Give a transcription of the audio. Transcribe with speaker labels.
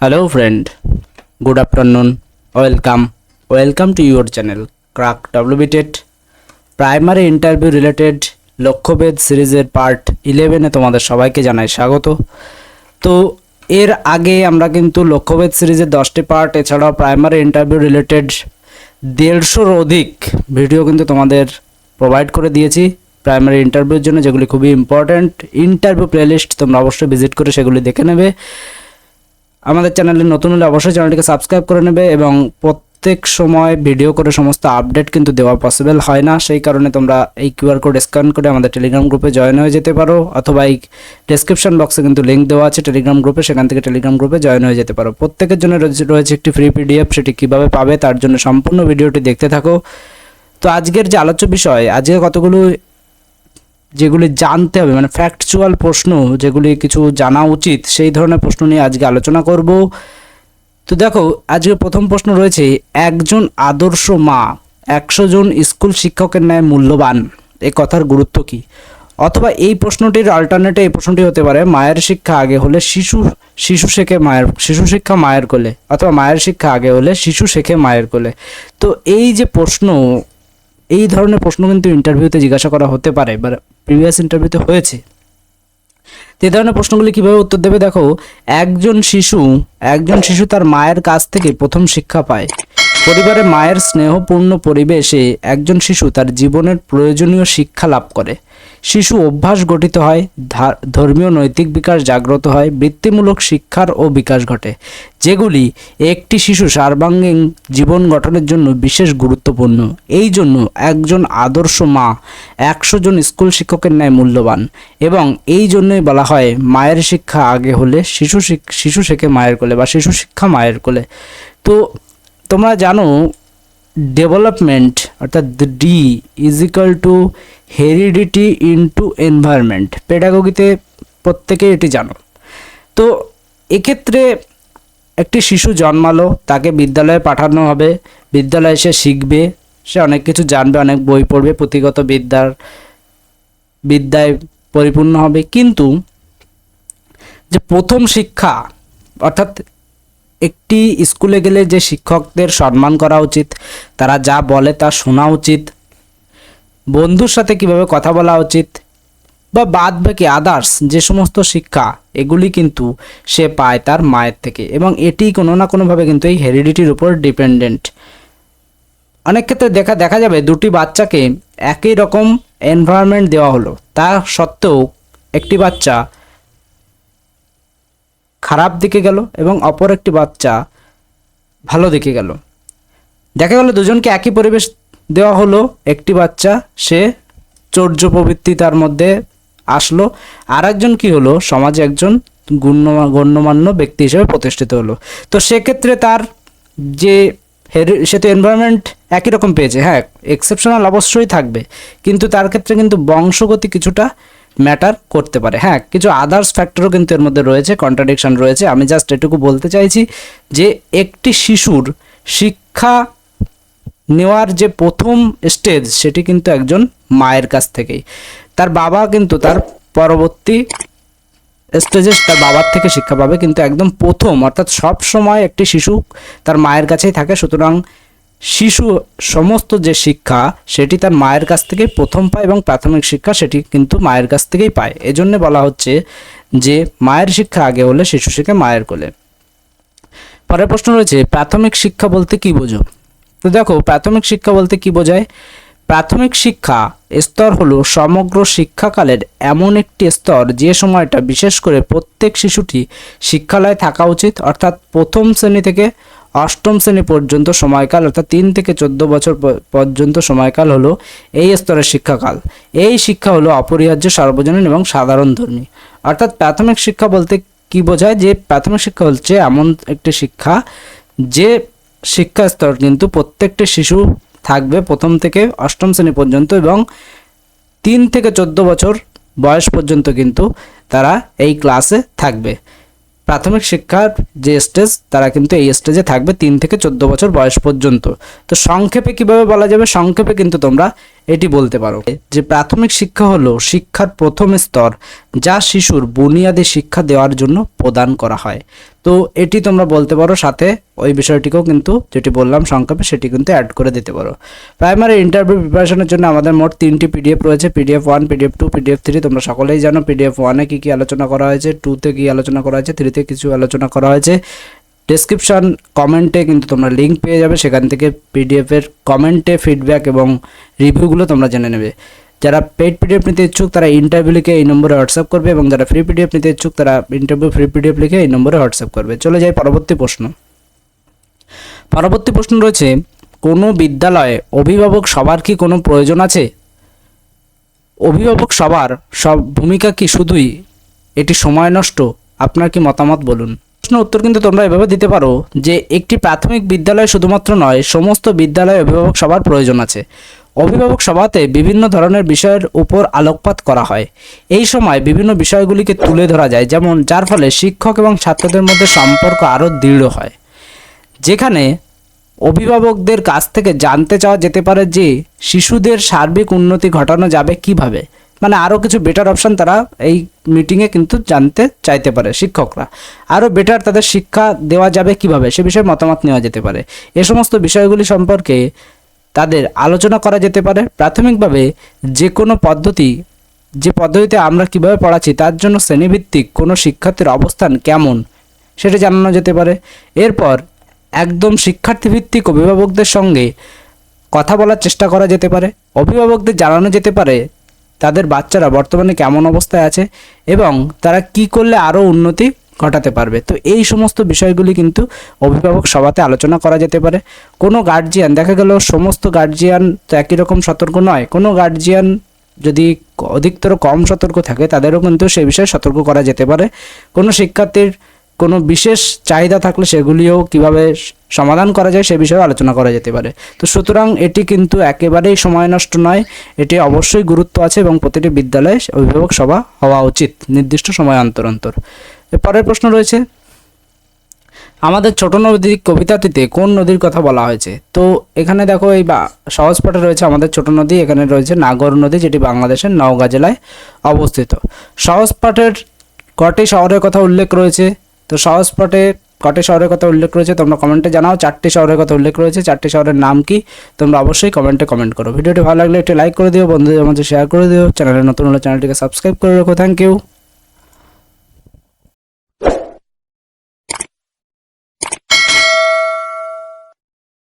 Speaker 1: hello, friend. Good afternoon. Welcome. Welcome to your channel, crack wbtet primary interview related লক্ষ্যভেদ সিরিজের part ইলেভেনে তোমাদের সবাইকে জানাই স্বাগত। তো, এর আগে আমরা কিন্তু লক্ষ্যভেদ সিরিজের দশটি পার্ট এছাড়াও প্রাইমারি ইন্টারভিউ রিলেটেড দেড়শোর অধিক ভিডিও কিন্তু তোমাদের প্রোভাইড করে দিয়েছি। প্রাইমারি ইন্টারভিউর জন্য যেগুলি খুবই ইম্পর্ট্যান্ট ইন্টারভিউ প্লেলিস্ট তোমরা অবশ্যই ভিজিট করে সেগুলি দেখে নেবে। আমাদের চ্যানেলে নতুন হলে অবশ্যই চ্যানেলটিকে সাবস্ক্রাইব করে নেবে এবং প্রত্যেক সময় ভিডিও করে সমস্ত আপডেট কিন্তু দেওয়া পসিবল হয় না। সেই কারণে তোমরা এই কিউআর কোড স্ক্যান করে আমাদের টেলিগ্রাম গ্রুপে জয়েন হয়ে যেতে পারো অথবা এই ডেসক্রিপশন বক্সে কিন্তু লিঙ্ক দেওয়া আছে টেলিগ্রাম গ্রুপে সেখান থেকে টেলিগ্রাম গ্রুপে জয়েন হয়ে যেতে পারো। প্রত্যেকের জন্য রয়েছে- একটি ফ্রি পিডিএফ সেটি কীভাবে পাবে তার জন্য সম্পূর্ণ ভিডিওটি দেখতে থাকো। তো আজকের যে আলোচ্য বিষয়, আজকে কতগুলো যেগুলি জানতে হবে মানে ফ্যাকচুয়াল প্রশ্ন যেগুলি কিছু জানা উচিত, সেই ধরনের প্রশ্ন নিয়ে আজকে আলোচনা করব। তো দেখো, আজকে প্রথম প্রশ্ন রয়েছে, একজন আদর্শ মা একশো জন স্কুল শিক্ষকের ন্যায় মূল্যবান, এ কথার গুরুত্ব কি? অথবা এই প্রশ্নটির অল্টারনেটে এই প্রশ্নটি হতে পারে, মায়ের শিক্ষা আগে হলে শিশু শিশু শেখে মায়ের, শিশু শিক্ষা মায়ের কোলে, অথবা মায়ের শিক্ষা আগে হলে শিশু শেখে মায়ের কোলে। তো এই যে প্রশ্ন, এই ধরনের প্রশ্ন কিন্তু ইন্টারভিউতে জিজ্ঞাসা করা হতে পারে প্রিভিয়াস ইন্টারভিউতে হয়েছে। তে ধরনের প্রশ্নগুলি কীভাবে উত্তর দেবে? দেখো, একজন শিশু একজন শিশু তার মায়ের কাছ থেকে প্রথম শিক্ষা পায়। পরিবারে মায়ের স্নেহপূর্ণ পরিবেশে একজন শিশু তার জীবনের প্রয়োজনীয় শিক্ষা লাভ করে। শিশু অভ্যাস গঠিত হয় ধর্মীয় নৈতিক বিকাশ জাগ্রত হয়, বৃত্তিমূলক শিক্ষার ও বিকাশ ঘটে, যেগুলি একটি শিশু সার্বাঙ্গীন জীবন গঠনের জন্য বিশেষ গুরুত্বপূর্ণ। এই জন্য একজন আদর্শ মা একশো জন স্কুল শিক্ষকের ন্যায় মূল্যবান এবং এই জন্যই বলা হয় মায়ের শিক্ষা আগে হলে শিশু শিশু শেখে মায়ের কোলে বা শিশু শিক্ষা মায়ের কোলে। তো তোমরা জানো ডেভেলপমেন্ট অর্থাৎ D is equal to heredity into environment পেডাগোগিতে প্রত্যেকেই এটি জানো। তো এক্ষেত্রে একটি শিশু জন্মালো, তাকে বিদ্যালয়ে পাঠানো হবে, বিদ্যালয়ে সে শিখবে, সে অনেক কিছু জানবে, অনেক বই পড়বে, পুঁথিগত বিদ্যার, বিদ্যায় পরিপূর্ণ হবে। কিন্তু যে প্রথম শিক্ষা, অর্থাৎ একটি স্কুলে গেলে যে শিক্ষকদের সম্মান করা উচিত, তারা যা বলে তা শোনা উচিত, বন্ধুর সাথে কীভাবে কথা বলা উচিত, বা বাদ বাকি আদার্স যে সমস্ত শিক্ষা, এগুলি কিন্তু সে পায় তার মায়ের থেকে, এবং এটি কোনো না কোনোভাবে কিন্তু এই হেরিডিটির উপর ডিপেন্ডেন্ট অনেক ক্ষেত্রে দেখা দেখা যাবে দুটি বাচ্চাকে একই রকম এনভায়রনমেন্ট দেওয়া হলো, তা সত্ত্বেও একটি বাচ্চা খারাপ দিকে গেল এবং অপর একটি বাচ্চা ভালো দিকে গেল। দেখা গেল দুজনকে একই পরিবেশ দেওয়া হলো। একটি বাচ্চা, সে চৌর্য প্রবৃত্তি তার মধ্যে আসলো। আর একজন কি হলো? সমাজে একজন গুণ্য গণ্যমান্য ব্যক্তি হিসেবে প্রতিষ্ঠিত হলো। তো সেক্ষেত্রে তার যে সে তো এনভায়রনমেন্ট একই রকম পেয়েছে। হ্যাঁ এক্সেপশনাল অবশ্যই থাকবে। কিন্তু তার ক্ষেত্রে কিন্তু বংশগতি কিছুটা ম্যাটার করতে পারে। হ্যাঁ কিছু আদার্স ফ্যাক্টরও কিন্তু এর মধ্যে রয়েছে কন্ট্রাডিকশন রয়েছে। আমি জাস্ট এটুকু বলতে চাইছি যে, একটি শিশুর শিক্ষা নেওয়ার যে প্রথম স্টেজ সেটি কিন্তু একজন মায়ের কাছ থেকেই। তার বাবা কিন্তু তার পরবর্তী স্টেজে তার বাবার থেকে শিক্ষা পাবে, কিন্তু একদম প্রথম, অর্থাৎ সব সময় একটি শিশু তার মায়ের কাছেই থাকে, সুতরাং শিশু সমস্ত যে শিক্ষা, সেটি তার মায়ের কাছ থেকেই প্রথম পায় এবং প্রাথমিক শিক্ষা সেটি কিন্তু মায়ের কাছ থেকেই পায়। এজন্য বলা হচ্ছে যে, মায়ের শিক্ষা আগে হলে শিশু শিখে মায়ের কোলে। পরের প্রশ্ন রয়েছে, প্রাথমিক শিক্ষা বলতে কি বোঝো? তো দেখো, প্রাথমিক শিক্ষা বলতে কি বোঝায়? প্রাথমিক শিক্ষা স্তর হলো সমগ্র শিক্ষাকালের এমন একটি স্তর যে সময়টা বিশেষ করে প্রত্যেক শিশুটি শিক্ষালয়ে থাকা উচিত, অর্থাৎ প্রথম শ্রেণি থেকে অষ্টম শ্রেণি পর্যন্ত সময়কাল, অর্থাৎ তিন থেকে চোদ্দ বছর পর্যন্ত সময়কাল হলো এই স্তরের শিক্ষাকাল। এই শিক্ষা হলো অপরিহার্য, সার্বজনীন এবং সাধারণ ধর্মী। অর্থাৎ প্রাথমিক শিক্ষা বলতে কি বোঝায়? যে প্রাথমিক শিক্ষা হচ্ছে এমন একটি শিক্ষা, যে শিক্ষা স্তর কিন্তু প্রত্যেকটি শিশু থাকবে প্রথম থেকে অষ্টম শ্রেণি পর্যন্ত এবং তিন থেকে চোদ্দ বছর বয়স পর্যন্ত কিন্তু তারা এই ক্লাসে থাকবে। প্রাথমিক শিক্ষার যে স্টেজ তারা কিন্তু এই স্টেজে থাকবে তিন থেকে চোদ্দ বছর বয়স পর্যন্ত। তো সংক্ষেপে কীভাবে বলা যাবে? সংক্ষেপে কিন্তু তোমরা এটি বলতে পারো। যে প্রাথমিক শিক্ষা হলো শিক্ষার প্রথম স্তর যা শিশুর বুনিয়াদী শিক্ষা দেওয়ার জন্য প্রদান করা হয়। তো এটি তোমরা বলতে পারো সাথে ওই বিষয়টিকেও কিন্তু যেটি বললাম সংক্ষেপে সেটি কিন্তু অ্যাড করে দিতে পারো। প্রাইমারি ইন্টারভিউ প্রিপারেশনের জন্য আমাদের মোট তিনটি পিডিএফ রয়েছে। PDF one PDF two PDF three তোমরা সকলেই জানো। পিডিএফ ওয়ানে কী কী আলোচনা করা হয়েছে টুতে কী আলোচনা করা হয়েছে থ্রিতে কিছু আলোচনা করা হয়েছে। ডেসক্রিপশন কমেন্টে কিন্তু তোমরা লিঙ্ক পেয়ে যাবে। সেখান থেকে পিডিএফের কমেন্টে ফিডব্যাক এবং রিভিউগুলো তোমরা জেনে নেবে। যারা পেড পিডিএফ নিতে ইচ্ছুক, তারা ইন্টারভিউ লিখে এই নম্বরে হোয়াটসঅ্যাপ করবে এবং যারা ফ্রি পিডিএফ নিতে ইচ্ছুক, তারা ইন্টারভিউ ফ্রি পিডিএফ লিখে এই নম্বরে হোয়াটসঅ্যাপ করবে। চলে যাই পরবর্তী প্রশ্ন। পরবর্তী প্রশ্ন রয়েছে, কোনো বিদ্যালয়ে অভিভাবক সবার কি কোনো প্রয়োজন আছে? অভিভাবক সবার সব ভূমিকা কি শুধুই? এটি সময় নষ্ট? আপনার কি মতামত বলুন? প্রশ্ন উত্তর কিন্তু তোমরা এভাবে দিতে পারো যে একটি প্রাথমিক বিদ্যালয় শুধুমাত্র নয়, সমস্ত বিদ্যালয়ে অভিভাবক সবার প্রয়োজন আছে। অভিভাবক সভাতে বিভিন্ন ধরনের বিষয়ের উপর আলোকপাত করা হয়। এই সময় বিভিন্ন বিষয়গুলিকে তুলে ধরা যায়, যেমন যার ফলে শিক্ষক এবং ছাত্রদের মধ্যে সম্পর্ক আরও দৃঢ় হয়। যেখানে অভিভাবকদের কাছ থেকে জানতে চাওয়া যেতে পারে যে শিশুদের সার্বিক উন্নতি ঘটানো যাবে কীভাবে। মানে আরও কিছু বেটার অপশান তারা এই মিটিংয়ে কিন্তু জানতে চাইতে পারে শিক্ষকরা। আরও বেটার তাদের শিক্ষা দেওয়া যাবে কীভাবে, সে বিষয়ে মতামত নেওয়া যেতে পারে। এ সমস্ত বিষয়গুলি সম্পর্কে তাদের আলোচনা করা যেতে পারে। প্রাথমিকভাবে যে কোনো পদ্ধতি, যে পদ্ধতিতে আমরা কীভাবে পড়াচ্ছি, তার জন্য শ্রেণীভিত্তিক কোনো শিক্ষার্থীর অবস্থান কেমন, সেটা জানানো যেতে পারে। এরপর একদম শিক্ষার্থী ভিত্তিক অভিভাবকদের সঙ্গে কথা বলার চেষ্টা করা যেতে পারে। অভিভাবকদের জানানো যেতে পারে, তাদের বাচ্চারা বর্তমানে কেমন অবস্থায় আছে এবং তারা কি করলে আরও উন্নতি ঘটাতে পারবে। তো এই সমস্ত বিষয়গুলি কিন্তু অভিভাবক সভাতে আলোচনা করা যেতে পারে। কোনো গার্জিয়ান দেখা গেল সমস্ত গার্জিয়ান তো একই রকম সতর্ক নয়। কোনো গার্জিয়ান যদি অধিকতর কম সতর্ক থাকে, তাদেরও কিন্তু সে বিষয়ে সতর্ক করা যেতে পারে। কোনো শিক্ষার্থীর কোনো বিশেষ চাহিদা থাকলে সেগুলিও কীভাবে সমাধান করা যায় সে বিষয়ে আলোচনা করা যেতে পারে। তো সুতরাং এটি কিন্তু একেবারেই সময় নষ্ট নয়। এটি অবশ্যই গুরুত্ব আছে এবং প্রতিটি বিদ্যালয়ে অভিভাবক সভা হওয়া উচিত নির্দিষ্ট সময় অন্তর অন্তর। পরের প্রশ্ন রয়েছে, আমাদের ছোট নদী কবিতাটিতে কোন নদীর কথা বলা হয়েছে? তো এখানে দেখো এই বা, সহজ পাঠে রয়েছে আমাদের ছোট নদী, এখানে রয়েছে নাগর নদী, যেটি বাংলাদেশের নওগাঁ জেলায় অবস্থিত। সহজ পাঠের কটি শহরের কথা উল্লেখ রয়েছে? তো সহজ পাঠে কটি শহরের কথা উল্লেখ রয়েছে তোমরা কমেন্টে জানাও, চারটি শহরের কথা উল্লেখ রয়েছে, চারটি শহরের নাম কি? তোমরা অবশ্যই কমেন্টে কমেন্ট করো। ভিডিওটি ভালো লাগলে একটি লাইক করে দিও, বন্ধুদের মাঝে শেয়ার করে দিও, চ্যানেলে নতুন হলে চ্যানেলটিকে সাবস্ক্রাইব করে রাখো থ্যাংক ইউ